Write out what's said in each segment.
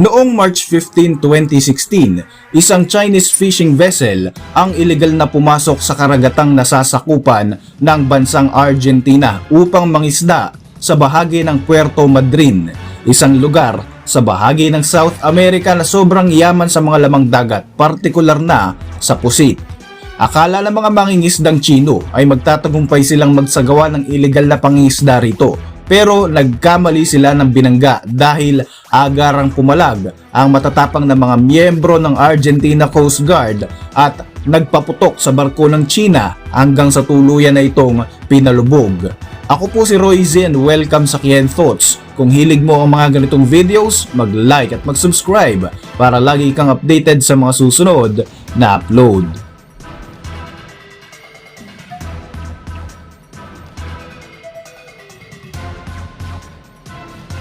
Noong March 15, 2016, isang Chinese fishing vessel ang illegal na pumasok sa karagatang nasasakupan ng bansang Argentina upang mangisda sa bahagi ng Puerto Madryn, isang lugar sa bahagi ng South America na sobrang yaman sa mga lamang dagat, partikular na sa pusit. Akala ng mga mangingisdang Chino ay magtatagumpay silang magsagawa ng illegal na pangingisda rito pero nagkamali sila ng binangga dahil agarang pumalag ang matatapang na mga miyembro ng Argentina Coast Guard at nagpaputok sa barko ng China hanggang sa tuluyan na itong pinalubog. Ako po si Roy Zen, welcome sa Kien Thoughts. Kung hilig mo ang mga ganitong videos, mag-like at mag-subscribe para lagi kang updated sa mga susunod na upload.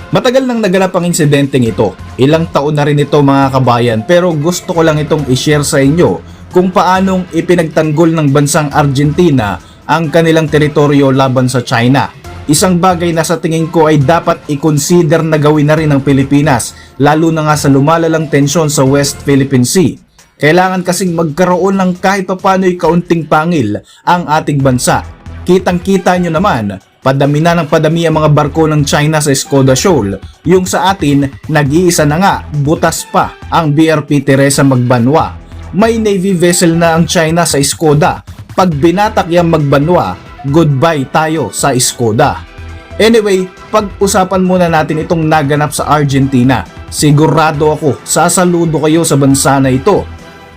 Matagal nang naganap ang insidenteng ito. Ilang taon na rin ito mga kabayan pero gusto ko lang itong i-share sa inyo kung paanong ipinagtanggol ng bansang Argentina ang kanilang teritoryo laban sa China. Isang bagay na sa tingin ko ay dapat i-consider na gawin na rin ng Pilipinas lalo na nga sa lumalalang tensyon sa West Philippine Sea. Kailangan kasing magkaroon ng kahit papano'y kaunting pangil ang ating bansa. Kitang-kita nyo naman Padami na ng padami ang mga barko ng China sa Skoda Shoal. Yung sa atin, nag-iisa na nga, butas pa ang BRP Teresa Magbanwa. May Navy vessel na ang China sa Skoda. Pag binatak yung Magbanwa, goodbye tayo sa Skoda. Anyway, pag-usapan muna natin itong naganap sa Argentina. Sigurado ako, sasaludo kayo sa bansa na ito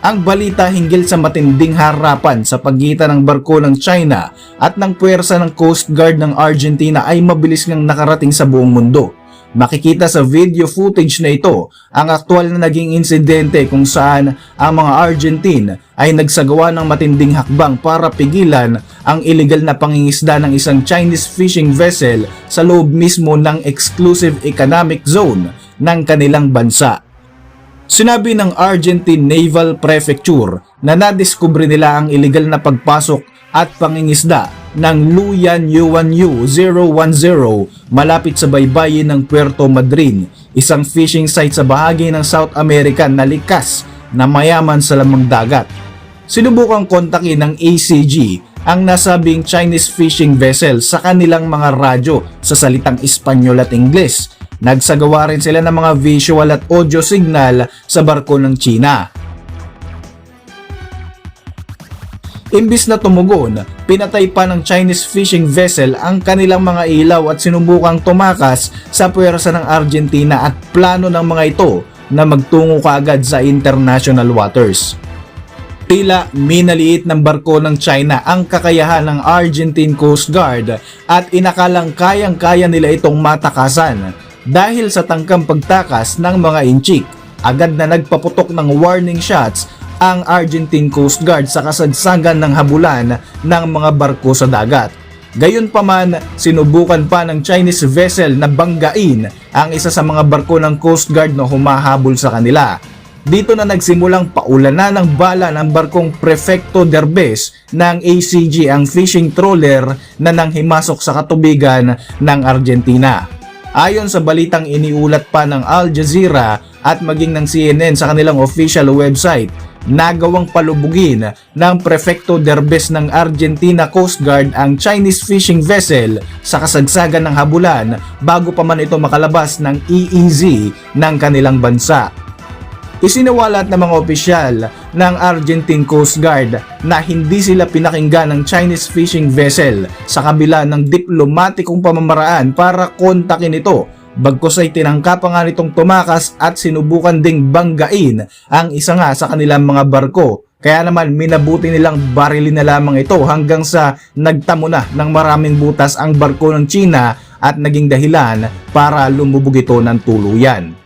ang balita hinggil sa matinding harapan sa pagitan ng barko ng China at ng puwersa ng Coast Guard ng Argentina ay mabilis ngang nakarating sa buong mundo. Makikita sa video footage na ito ang aktwal na naging insidente kung saan ang mga Argentine ay nagsagawa ng matinding hakbang para pigilan ang illegal na pangingisda ng isang Chinese fishing vessel sa loob mismo ng exclusive economic zone ng kanilang bansa. Sinabi ng Argentine Naval Prefecture na nadiskubre nila ang illegal na pagpasok at pangingisda ng Luyan Yuan Yu 010 malapit sa baybayin ng Puerto Madryn, isang fishing site sa bahagi ng South America na likas na mayaman sa lamang dagat. Sinubukang kontakin ng ACG ang nasabing Chinese fishing vessel sa kanilang mga radyo sa salitang Espanyol at Ingles Nagsagawa rin sila ng mga visual at audio signal sa barko ng China. Imbis na tumugon, pinatay pa ng Chinese fishing vessel ang kanilang mga ilaw at sinubukang tumakas sa puwersa ng Argentina at plano ng mga ito na magtungo kaagad sa international waters. Tila minaliit ng barko ng China ang kakayahan ng Argentine Coast Guard at inakalang kayang-kaya nila itong matakasan dahil sa tangkang pagtakas ng mga inchik. Agad na nagpaputok ng warning shots ang Argentine Coast Guard sa kasagsagan ng habulan ng mga barko sa dagat. Gayunpaman, sinubukan pa ng Chinese vessel na banggain ang isa sa mga barko ng Coast Guard na humahabol sa kanila. Dito na nagsimulang paulanan ng bala ng barkong Prefecto Derbez ng ACG ang fishing trawler na nanghimasok sa katubigan ng Argentina. Ayon sa balitang iniulat pa ng Al Jazeera at maging ng CNN sa kanilang official website, nagawang palubugin ng Prefecto Derbez ng Argentina Coast Guard ang Chinese fishing vessel sa kasagsagan ng habulan bago pa man ito makalabas ng EEZ ng kanilang bansa. Isinawalat ng mga opisyal ng Argentine Coast Guard na hindi sila pinakinggan ng Chinese fishing vessel sa kabila ng diplomatikong pamamaraan para kontakin ito. Bagkos ay tinangka nga nitong tumakas at sinubukan ding banggain ang isa nga sa kanilang mga barko. Kaya naman minabuti nilang barilin na lamang ito hanggang sa nagtamo na ng maraming butas ang barko ng China at naging dahilan para lumubog ito ng tuluyan.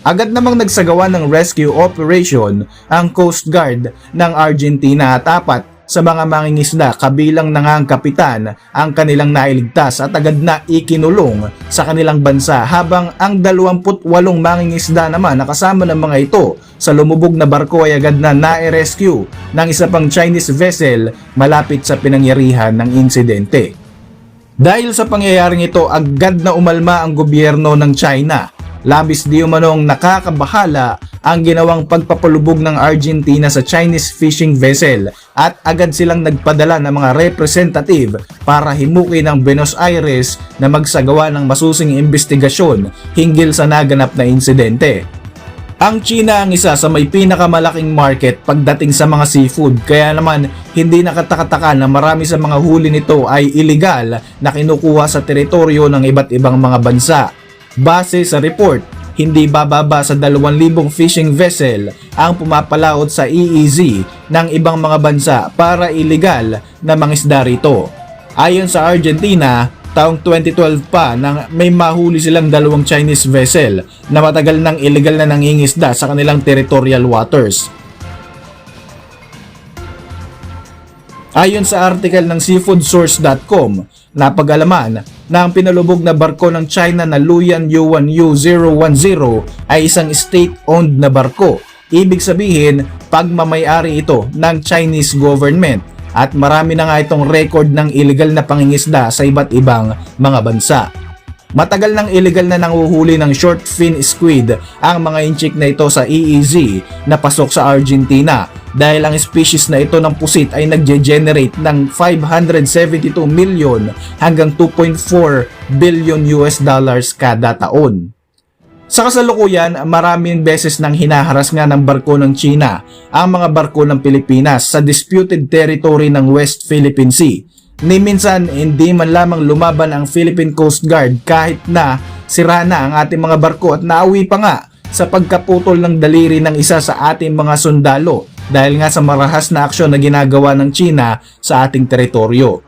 Agad namang nagsagawa ng rescue operation ang Coast Guard ng Argentina at apat sa mga mangingisda kabilang na nga ang kapitan ang kanilang nailigtas at agad na ikinulong sa kanilang bansa habang ang 28 mangingisda naman na kasama ng mga ito sa lumubog na barko ay agad na na-rescue ng isa pang Chinese vessel malapit sa pinangyarihan ng insidente. Dahil sa pangyayaring ito, agad na umalma ang gobyerno ng China Labis di umanong nakakabahala ang ginawang pagpapalubog ng Argentina sa Chinese fishing vessel at agad silang nagpadala ng mga representative para himukin ang Buenos Aires na magsagawa ng masusing investigasyon hinggil sa naganap na insidente. Ang China ang isa sa may pinakamalaking market pagdating sa mga seafood kaya naman hindi nakatakataka na marami sa mga huli nito ay illegal na kinukuha sa teritoryo ng iba't ibang mga bansa. Base sa report, hindi bababa sa 2,000 fishing vessel ang pumapalaot sa EEZ ng ibang mga bansa para illegal na mangisda rito. Ayon sa Argentina, taong 2012 pa nang may mahuli silang dalawang Chinese vessel na matagal nang illegal na nangingisda sa kanilang territorial waters. Ayon sa article ng seafoodsource.com, napag-alaman na ang pinalubog na barko ng China na Luyan Yuan U010 ay isang state-owned na barko. Ibig sabihin, pagmamayari ito ng Chinese government at marami na nga itong record ng illegal na pangingisda sa iba't ibang mga bansa. Matagal nang illegal na nanguhuli ng short fin squid ang mga inchik na ito sa EEZ na pasok sa Argentina dahil ang species na ito ng pusit ay nagge-generate ng 572 million hanggang 2.4 billion US dollars kada taon. Sa kasalukuyan, maraming beses nang hinaharas nga ng barko ng China ang mga barko ng Pilipinas sa disputed territory ng West Philippine Sea ni minsan hindi man lamang lumaban ang Philippine Coast Guard kahit na sira na ang ating mga barko at nauwi pa nga sa pagkaputol ng daliri ng isa sa ating mga sundalo dahil nga sa marahas na aksyon na ginagawa ng China sa ating teritoryo.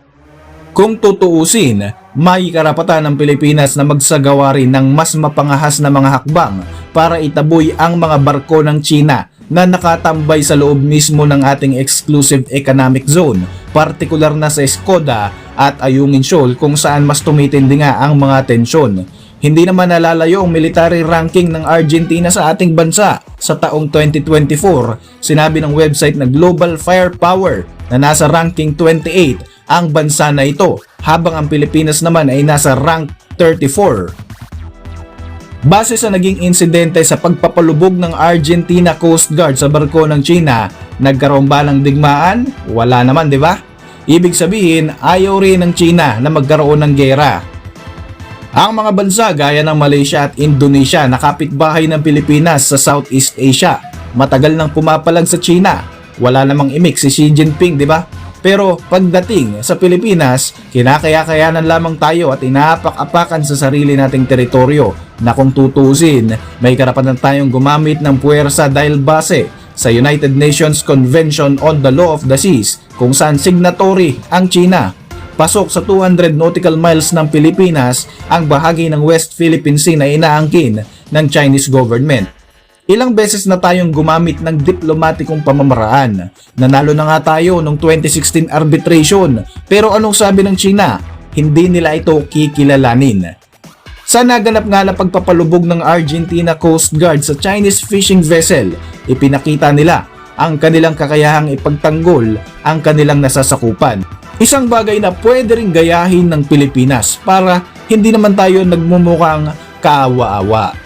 Kung tutuusin, may karapatan ng Pilipinas na magsagawa rin ng mas mapangahas na mga hakbang para itaboy ang mga barko ng China na nakatambay sa loob mismo ng ating exclusive economic zone, partikular na sa Skoda at Ayungin Shoal kung saan mas tumitindi nga ang mga tensyon. Hindi naman nalalayo ang military ranking ng Argentina sa ating bansa. Sa taong 2024, sinabi ng website na Global Firepower na nasa ranking 28 ang bansa na ito, habang ang Pilipinas naman ay nasa rank 34. Base sa naging insidente sa pagpapalubog ng Argentina Coast Guard sa barko ng China, nagkaroon ba ng digmaan? Wala naman, di ba? Ibig sabihin, ayaw rin ng China na magkaroon ng gera. Ang mga bansa gaya ng Malaysia at Indonesia na kapitbahay ng Pilipinas sa Southeast Asia, matagal nang pumapalag sa China. Wala namang imik si Xi Jinping, di ba? Pero pagdating sa Pilipinas, kinakaya-kayanan lamang tayo at inaapak-apakan sa sarili nating teritoryo na kung tutusin, may karapatan tayong gumamit ng puwersa dahil base sa United Nations Convention on the Law of the Seas kung saan signatory ang China. Pasok sa 200 nautical miles ng Pilipinas ang bahagi ng West Philippine Sea na inaangkin ng Chinese government. Ilang beses na tayong gumamit ng diplomatikong pamamaraan. Nanalo na nga tayo noong 2016 arbitration. Pero anong sabi ng China? Hindi nila ito kikilalanin. Sa naganap nga na pagpapalubog ng Argentina Coast Guard sa Chinese fishing vessel, ipinakita nila ang kanilang kakayahang ipagtanggol ang kanilang nasasakupan. Isang bagay na pwede ring gayahin ng Pilipinas para hindi naman tayo nagmumukhang kaawa-awa.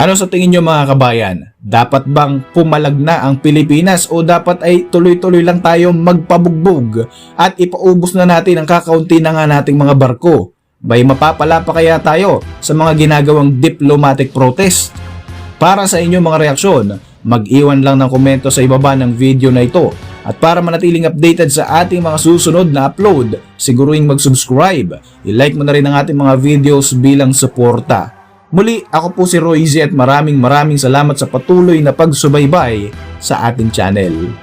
Ano sa tingin nyo mga kabayan? Dapat bang pumalag na ang Pilipinas o dapat ay tuloy-tuloy lang tayo magpabugbog at ipaubos na natin ang kakaunti na nga nating mga barko? Bay mapapala pa kaya tayo sa mga ginagawang diplomatic protest? Para sa inyong mga reaksyon, mag-iwan lang ng komento sa ibaba ng video na ito. At para manatiling updated sa ating mga susunod na upload, siguruing mag-subscribe. I-like mo na rin ang ating mga videos bilang suporta. Muli, ako po si Roy Z at maraming maraming salamat sa patuloy na pagsubaybay sa ating channel.